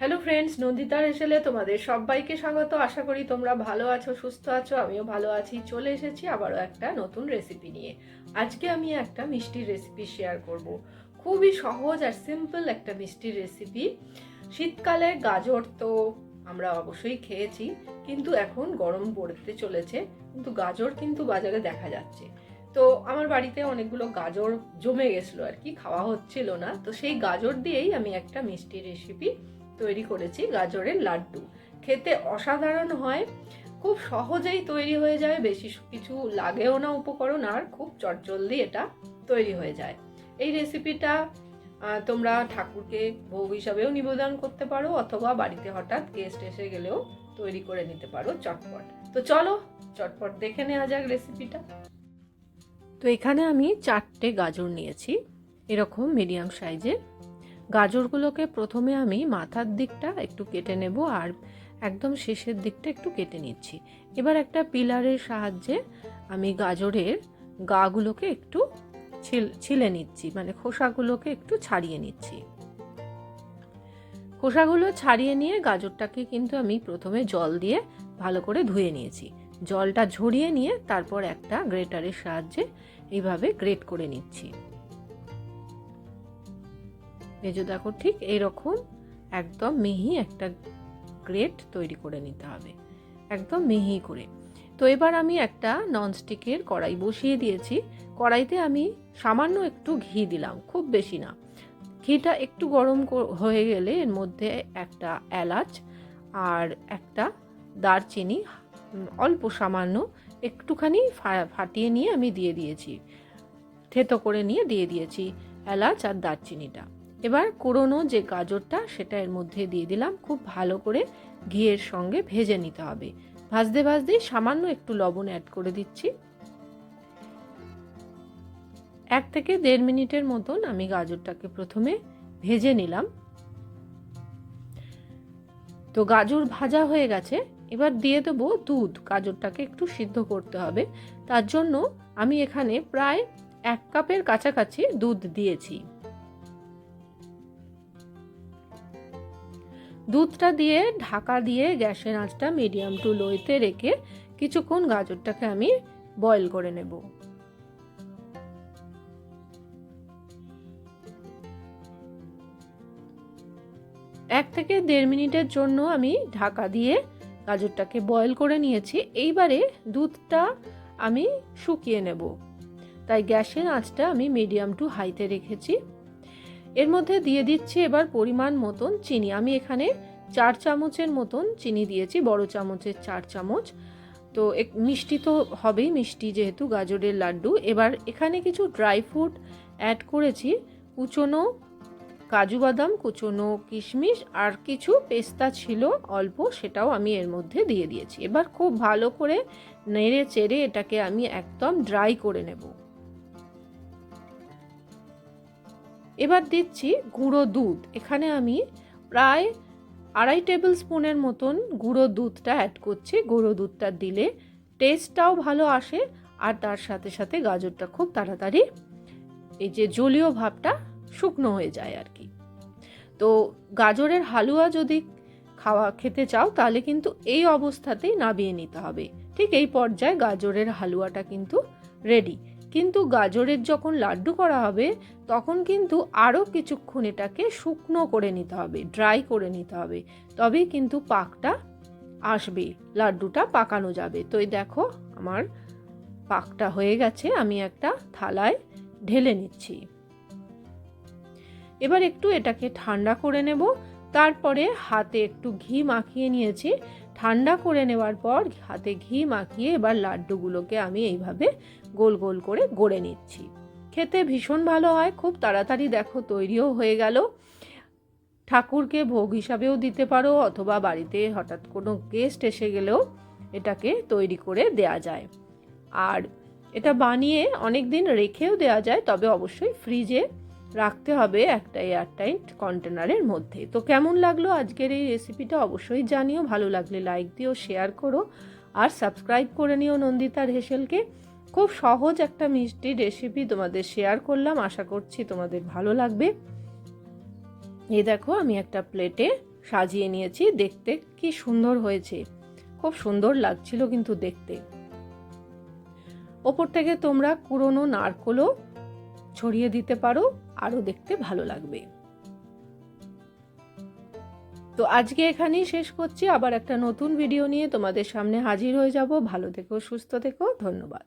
Hello friends নন্দিতার হেসেলে তোমাদের সবাইকে স্বাগত। আশা করি তোমরা ভালো আছো, সুস্থ আছো, আমিও ভালো আছি। চলে এসেছি আবারও একটা নতুন রেসিপি নিয়ে। আজকে আমি একটা মিষ্টির রেসিপি শেয়ার করব। খুবই সহজ আর সিম্পল একটা মিষ্টির রেসিপি শীতকালে গাজর তো আমরা অবশ্যই খেয়েছি, কিন্তু এখন গরম পড়তে চলেছে, কিন্তু গাজর কিন্তু বাজারে দেখা যাচ্ছে। তো আমার বাড়িতে অনেকগুলো গাজর জমে গেছিল আর কি, খাওয়া হচ্ছিল না। তো সেই গাজর দিয়েই আমি একটা মিষ্টি রেসিপি তৈরি করেছি গাজরের লাড্ডু। খেতে অসাধারণ হয়, খুব সহজেই তৈরি হয়ে যায়, বেশি কিছু লাগেও না উপকরণ, আর খুব চটজলদি এটা তৈরি হয়ে যায়। এই রেসিপিটা তোমরা ঠাকুরকে ভোগ হিসাবেও নিবেদন করতে পারো, অথবা বাড়িতে হঠাৎ গেস্ট এসে গেলেও তৈরি করে নিতে পারো চটপট। তো চলো, চটপট দেখে নেওয়া যাক রেসিপিটা তো এখানে আমি চারটে গাজর নিয়েছি, এরকম মিডিয়াম সাইজের গাজরগুলোকে প্রথমে আমি মাথার দিকটা একটু কেটে নেব আর একদম শেষের দিকটা একটু কেটে নিচ্ছি। এবার একটা পিলারের সাহায্যে আমি গাজরের গাগুলোকে একটু ছিল- নিচ্ছি মানে খোসাগুলোকে একটু ছাড়িয়ে নিচ্ছি। খোসাগুলো ছাড়িয়ে নিয়ে গাজরটাকে কিন্তু আমি প্রথমে জল দিয়ে ভালো করে ধুয়ে নিয়েছি। জলটা ঝরিয়ে নিয়ে তারপর একটা গ্রেটারের সাহায্যে এইভাবে গ্রেট করে নিচ্ছি। এই যে দেখো ঠিক এইরকম একদম মিহি একটা গ্রেট তৈরি করে নিতে হবে। একদম মিহি করে। তো এবার আমি একটা ননস্টিকের কড়াই বসিয়ে দিয়েছি। কড়াইতে আমি সামান্য একটু ঘি দিলাম, খুব বেশি না। ঘিটা একটু গরম হয়ে গেলে এর মধ্যে একটা এলাচ আর একটা দারচিনি অল্প সামান্য একটুখানি ফাটিয়ে নিয়ে আমি দিয়ে দিয়েছি। থেতো করে নিয়ে দিয়ে দিয়েছি এলাচ আর দারচিনিটা। এবার কুড়োনো যে গাজরটা, সেটা এর মধ্যে দিয়ে দিলাম। খুব ভালো করে ঘিয়ের সঙ্গে ভেজে নিতে হবে। ভাজতে ভাজতেই সামান্য একটু লবণ অ্যাড করে দিচ্ছি। এক থেকে দেড় মিনিটের মতন আমি গাজরটাকে প্রথমে ভেজে নিলাম। তো গাজর ভাজা হয়ে গেছে। এবার দিয়ে দেবো দুধ। গাজরটাকে একটু সিদ্ধ করতে হবে। তার জন্য আমি এখানে প্রায় এক কাপের কাছাকাছি দুধ দিয়েছি। দুধটা দিয়ে, ঢাকা দিয়ে গ্যাসের আঁচটা মিডিয়াম টু লোতে রেখে কিছুক্ষণ গাজরটাকে আমি বয়েল করে নেব। এক থেকে দেড় মিনিটের জন্য আমি ঢাকা দিয়ে গাজরটাকে বয়েল করে নিয়েছি। এইবারে দুধটা আমি শুকিয়ে নেব। তাই গ্যাসের আঁচটা আমি মিডিয়াম টু হাইতে রেখেছি। এর মধ্যে দিয়ে দিচ্ছি এবার পরিমাণ মতন চিনি। আমি এখানে চার চামচের মতন চিনি দিয়েছি, বড় চামচের চার চামচ। তো মিষ্টি তো হবেই মিষ্টি যেহেতু, গাজরের লাড্ডু। এবার এখানে কিছু ড্রাই ফ্রুট অ্যাড করেছি। কুচনো কাজু বাদাম, কুচনো কিশমিশ আর কিছু পেস্তা ছিল অল্প, সেটাও আমি এর মধ্যে দিয়ে দিয়েছি। এবার খুব ভালো করে নেড়ে চেড়ে এটাকে আমি একদম ড্রাই করে নেব। এবার দিচ্ছি গুঁড়ো দুধ। এখানে আমি প্রায় আড়াই টেবিল স্পুনের মতন গুঁড়ো দুধটা অ্যাড করছি। গুঁড়ো দুধটা দিলে টেস্টটাও ভালো আসে আর তার সাথে সাথে গাজরটা খুব তাড়াতাড়ি এই যে জলীয় ভাবটা শুকনো হয়ে যায় আর কি। তো গাজরের হালুয়া যদি খাওয়া, খেতে চাও তাহলে কিন্তু এই অবস্থাতেই নাবিয়ে নিতে হবে। ঠিক এই পর্যায়ে গাজরের হালুয়াটা কিন্তু রেডি কিন্তু গাজরের যখন লাড্ডু করা হবে, তখন কিন্তু আরও কিছুক্ষণ এটাকে শুকনো করে নিতে হবে ড্রাই করে নিতে হবে। তবেই কিন্তু পাকটা আসবে, লাড্ডুটা পাকানো যাবে। তো এই দেখো, আমার পাকটা হয়ে গেছে, আমি একটা থালায় ঢেলে নিচ্ছি। এবার একটু এটাকে ঠান্ডা করে নেব, তারপরে হাতে একটু ঘি মাখিয়ে নিয়েছি। ঠান্ডা করে নেওয়ার পর হাতে ঘি মাখিয়ে এবার লাড্ডুগুলোকে আমি এইভাবে গোল গোল করে গড়ে নিচ্ছি। খেতে ভীষণ ভালো হয়, খুব তাড়াতাড়ি দেখো তৈরিও হয়ে গেল। ঠাকুরকে ভোগ হিসাবেও দিতে পারো অথবা বাড়িতে হঠাৎ কোনো গেস্ট এসে গেলেও এটাকে তৈরি করে দেয়া যায়। আর এটা বানিয়ে অনেক দিন রেখেও দেওয়া যায়, তবে অবশ্যই ফ্রিজে রাখতে হবে একটা এয়ারটাইট কন্টেনারের মধ্যে। তো কেমন লাগল আজকের এই রেসিপিটা অবশ্যই জানিও। ভালো লাগলে লাইক দিও শেয়ার করো, আর সাবস্ক্রাইব করে নিও নন্দিতার হেসেলকে। খুব সহজ একটা মিষ্টি রেসিপি তোমাদের শেয়ার করলাম, আশা করছি তোমাদের ভালো লাগবে। এই দেখো, আমি একটা প্লেটে সাজিয়ে নিয়েছি, দেখতে কি সুন্দর হয়েছে। খুব সুন্দর লাগছিল কিন্তু দেখতে। ওপর থেকে তোমরা কুড়োনো নারকোলও ছড়িয়ে দিতে পারো। আরও দেখতে ভালো লাগবে। তো আজকে এখানেই শেষ করছি। আবার একটা নতুন ভিডিও নিয়ে তোমাদের সামনে হাজির হয়ে যাব। ভালো থেকো, সুস্থ থেকো, ধন্যবাদ।